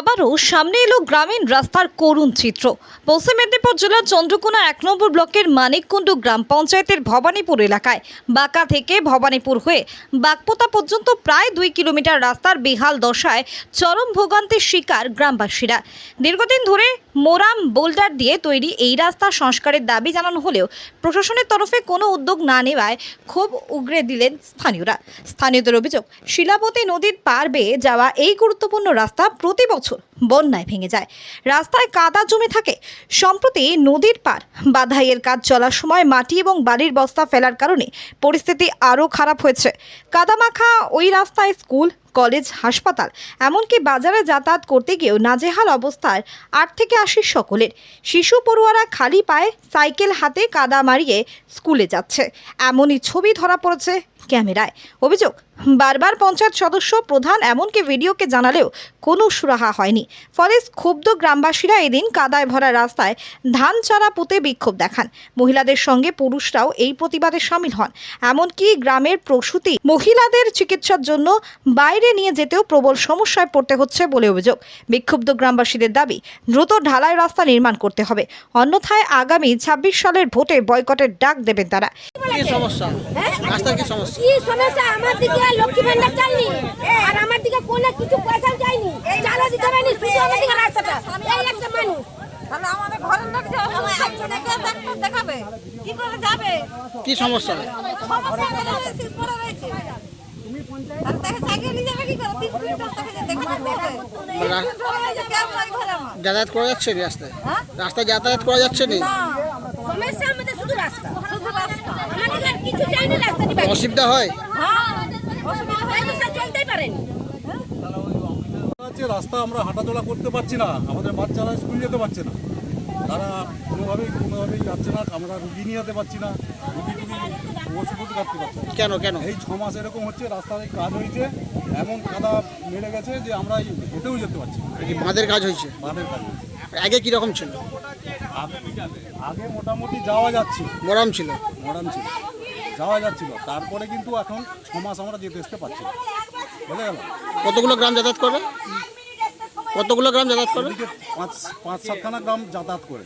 আবারও সামনে এলো গ্রামীণ রাস্তার করুণ চিত্র। পশ্চিম মেদিনীপুর জেলার চন্দ্রকোনা এক নম্বর ব্লকের মানিককুণ্ডু গ্রাম পঞ্চায়েতের ভবানীপুর এলাকায় বাঁকা থেকে ভবানীপুর হয়ে বাগপোতা পর্যন্ত প্রায় দুই কিলোমিটার রাস্তার বেহাল দশায় চরম ভোগান্তির শিকার গ্রামবাসীরা। দীর্ঘদিন ধরে মোরাম বোল্ডার দিয়ে তৈরি এই রাস্তা সংস্কারের দাবি জানানো হলেও প্রশাসনের তরফে কোনো উদ্যোগ না নেওয়ায় ক্ষোভ উগরে দিলেন স্থানীয়রা। স্থানীয়দের অভিযোগ শিলাপতি নদীর পার বেয়ে যাওয়া এই গুরুত্বপূর্ণ রাস্তা প্রতি বছর বন্যায় ভেঙে যায়। রাস্তায় কাদা জমে থাকে। সম্প্রতি নদীর পার বাধাইয়ের কাজ চলার সময় মাটি এবং বালির বস্তা ফেলার কারণে পরিস্থিতি আরও খারাপ হয়েছে। কাদামাখা ওই রাস্তায় স্কুল, কলেজ, হাসপাতাল, এমনকি বাজারে যাতায়াত করতে গিয়েও নাজেহাল অবস্থায় আট থেকে আশি সকলের। শিশু পড়ুয়ারা খালি পায়ে সাইকেল হাতে কাদা মারিয়ে স্কুলে যাচ্ছে। এমনই ছবি ধরা পড়েছে ক্যামেরায়। অভিযোগ, বারবার পঞ্চায়েত সদস্য, প্রধান এমনকি ভিডিওকে জানালেও কোনো সুরাহা হয়নি। ফলে ক্ষুব্ধ গ্রামবাসীরা এদিন কাদায় ভরা রাস্তায় ধান চারা পুঁতে বিক্ষোভ দেখান। মহিলাদের সঙ্গে পুরুষরাও এই প্রতিবাদে সামিল হন। এমনকি গ্রামের প্রসূতি মহিলাদের চিকিৎসার জন্য বাইরে নিয়ে যেতেও প্রবল সমস্যায় পড়তে হচ্ছে বলে অভিযোগ। বিক্ষুব্ধ গ্রামবাসীদের দাবি, দ্রুত ঢালাই রাস্তা নির্মাণ করতে হবে। অন্যথায় আগামী ছাব্বিশ সালের ভোটে বয়কটের ডাক দেবেন তারা। সমস্যা? রাস্তার কি সমস্যা? কি সমস্যা? আমার দিকে লক্ষ্মী ভান্ডার চাইনি আর আমার দিকে কোনো কিছু পয়সা চাইনি। চালা দিতে পারেনি শুধু আমার দিকে রাস্তাটা। এই একটা মানুষ। তাহলে আমাদের ঘরের লোক ডাক্তার দেখাবে। কি করে যাবে? কি সমস্যা? সমস্যা রয়েছে। যাতায়াত করা যাচ্ছে রাস্তায়? হ্যাঁ? রাস্তায় যাতায়াত করা যাচ্ছে নি? না, সমস্যা আমাদের শুধু শুধু রাস্তা। আমাদের আর কিছু চাইনি রাস্তা দিবে অসুবিধা হয় হ্যাঁ, অসুবিধা হয়। হয়তো স্যার চলতেই পারেনি হচ্ছে রাস্তা আমরা হাঁটাচলা করতে পারছি না আমাদের বাচ্চারা স্কুল যেতে পারছে না। তারা কোনোভাবেই কোনোভাবেই যাচ্ছে না আমরা রুগী নিয়ে যেতে পারছি না রুগী টুগি ওষুধ কাটতে পারছি না। কেন কেন? এই ছ মাস এরকম হচ্ছে রাস্তায় কাজ হয়েছে এমন কাদা মেরে গেছে যে আমরা হেঁটেও যেতে পারছি এই বাঁধের কাজ হয়েছে? বাঁধের কাজ হয়েছে। আগে কি রকম ছিল? আগে মোটামুটি যাওয়া যাচ্ছে। মরম ছিল? মডার্ন ছিল। যাওয়া যাচ্ছিল। তারপরে কিন্তু এখন ছ মাস আমরা যেতে আসতে পারছি না। বুঝে গেল? কতগুলো গ্রাম যাতায়াত করে কতগুলো গ্রাম যাতায়াত করে পাঁচ পাঁচ সাতখানা গ্রাম যাতায়াত করে।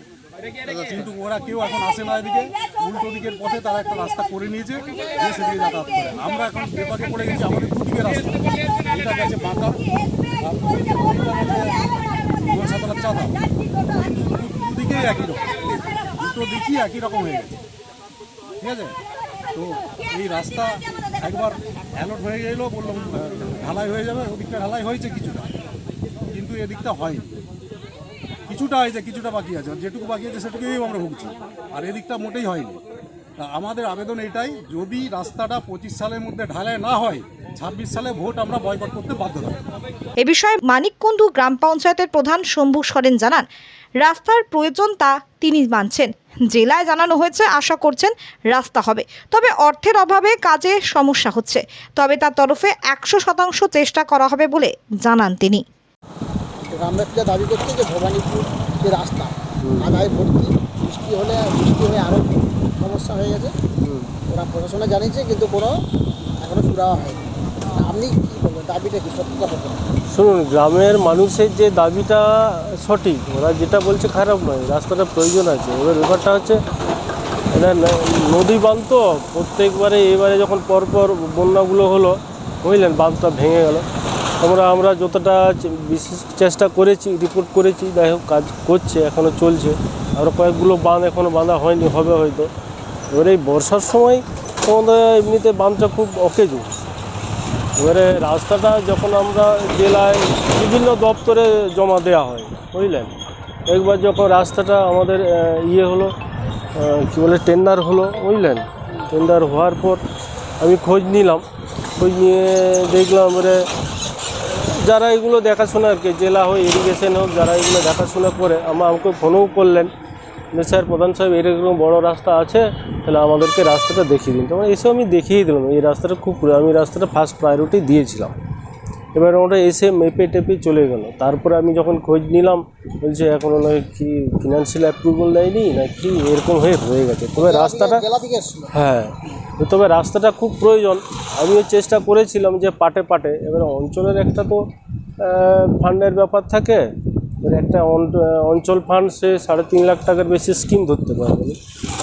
কিন্তু ওরা কেউ এখন আসে না এদিকে। উল্টো দিকের পথে তারা একটা রাস্তা করে নিয়েছে যে সেদিকে যাতায়াত করে। আমরা এখন বিপাকে পড়ে গেছি আমাদের দুদিকে রাস্তা। এটা গেছে বাঁকা চাঁদা। দুদিকেই একই রকম। দুটো দিকই একই রকম হয়ে গেছে। ঠিক আছে? এই রাস্তা একবার অ্যালট হয়ে গেলেও বললাম ঢালাই হয়ে যাবে, ওদিকটা ঢালাই হয়েছে কিছুটা। কিন্তু এদিকটা হয়নি। কিছুটা হয়েছে, কিছুটা বাকি আছে। যেটুকু বাকি আছে, সেটুকুই আমরা ভুগছি। আর এদিকটা মোটেই হয়নি। তা আমাদের আবেদন এটাই, যদি রাস্তাটা পঁচিশ সালের মধ্যে ঢালাই না হয়, ছাব্বিশ সালে ভোট আমরা করতে বাধ্য এ বিষয়ে মানিককুণ্ডু গ্রাম পঞ্চায়েতের প্রধান শম্ভু সরেন জানান রাস্তার প্রয়োজন তা তিনি মানছেন। জেলায় জানানো হয়েছে আশা করছেন রাস্তা হবে। তবে অর্থের অভাবে কাজে সমস্যা হচ্ছে। তবে তার তরফে একশো শতাংশ চেষ্টা করা হবে বলে জানান তিনি। গ্রামবাসীরা দাবি করছে যে ভবানীপুর যে রাস্তা আদায় ভর্তি বৃষ্টি হলে বৃষ্টি হয়ে আরও সমস্যা হয়ে গেছে। ওরা প্রশাসনে জানিয়েছে কিন্তু কোনো এখনও সুরাহা হয়নি। আপনি শুনুন, গ্রামের মানুষের যে দাবিটা সঠিক, ওরা যেটা বলছে খারাপ নয়, রাস্তাটা প্রয়োজন আছে। এবার ব্যাপারটা হচ্ছে নদী বাঁধ তো, প্রত্যেকবারে এবারে যখন পরপর বন্যাগুলো হলো, বুঝলেন, বাঁধটা ভেঙে গেল। আমরা আমরা যতটা বিশেষ চেষ্টা করেছি রিপোর্ট করেছি, যাই হোক, কাজ করছে এখনও চলছে। আরও কয়েকগুলো বাঁধ এখনও বাঁধা হয়নি, হবে হয়তো। এবারে এই বর্ষার সময় আমাদের এমনিতে বাঁধটা খুব অকেজু। এবারে রাস্তাটা যখন আমরা জেলায় বিভিন্ন দপ্তরে জমা দেওয়া হয়, বুঝলেন? একবার যখন রাস্তাটা আমাদের ইয়ে হলো কী বলে টেন্ডার হলো, বুঝলেন? টেন্ডার হওয়ার পর আমি খোঁজ নিলাম। খোঁজ নিয়ে দেখলাম এবারে যারা এগুলো দেখাশোনা আর কি, জেলা হোক ইরিগেশন হোক, যারা এগুলো দেখাশোনা করে আমার আমাকে ফোনও করলেন। স্যার প্রধান সাহেব এরকম বড় রাস্তা আছে তাহলে আমাদেরকে রাস্তাটা দেখিয়ে দিন। তখন এসে আমি দেখিয়ে দিলাম এই রাস্তাটা খুব আমি রাস্তাটা ফার্স্ট প্রায়োরিটি দিয়েছিলাম। এবার ওটা এসে মেপে টেপে চলে গেল। তারপরে আমি যখন খোঁজ নিলাম বলছে এখনও নয় কি ফিনান্সিয়াল অ্যাপ্রুভাল দেয়নি না কি এরকম হয়ে রয়ে গেছে। তবে রাস্তাটা হ্যাঁ। তবে রাস্তাটা খুব প্রয়োজন। আমিও চেষ্টা করেছিলাম যে পাটে পাটে। এবার অঞ্চলের একটা তো ফান্ডের ব্যাপার থাকে। একটা অঞ্চল ফান্ড সে সাড়ে তিন লাখ টাকার বেশি স্কিম ধরতে পারবে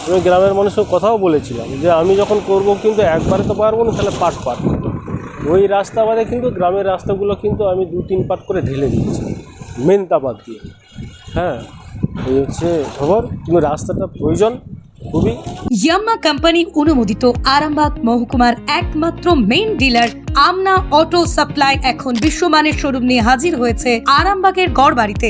আমি গ্রামের মানুষের কথাও বলেছিলাম যে আমি যখন করব কিন্তু একবারে তো পারব না, তাহলে পাট পাট ওই রাস্তা বাদে কিন্তু গ্রামের রাস্তাগুলো কিন্তু আমি দু তিন পাট করে ঢেলে দিয়েছি। মেন তাপাত দিয়ে। হ্যাঁ এই হচ্ছে খবর। কিন্তু রাস্তাটা প্রয়োজন খুবই ইয়াম্মা কোম্পানি অনুমোদিত আরামবাগ মহকুমার একমাত্র main dealer Amna auto supply এখন বিশ্বমানের শোরুম নিয়ে হাজির হয়েছে আরামবাগের গড়বাড়িতে।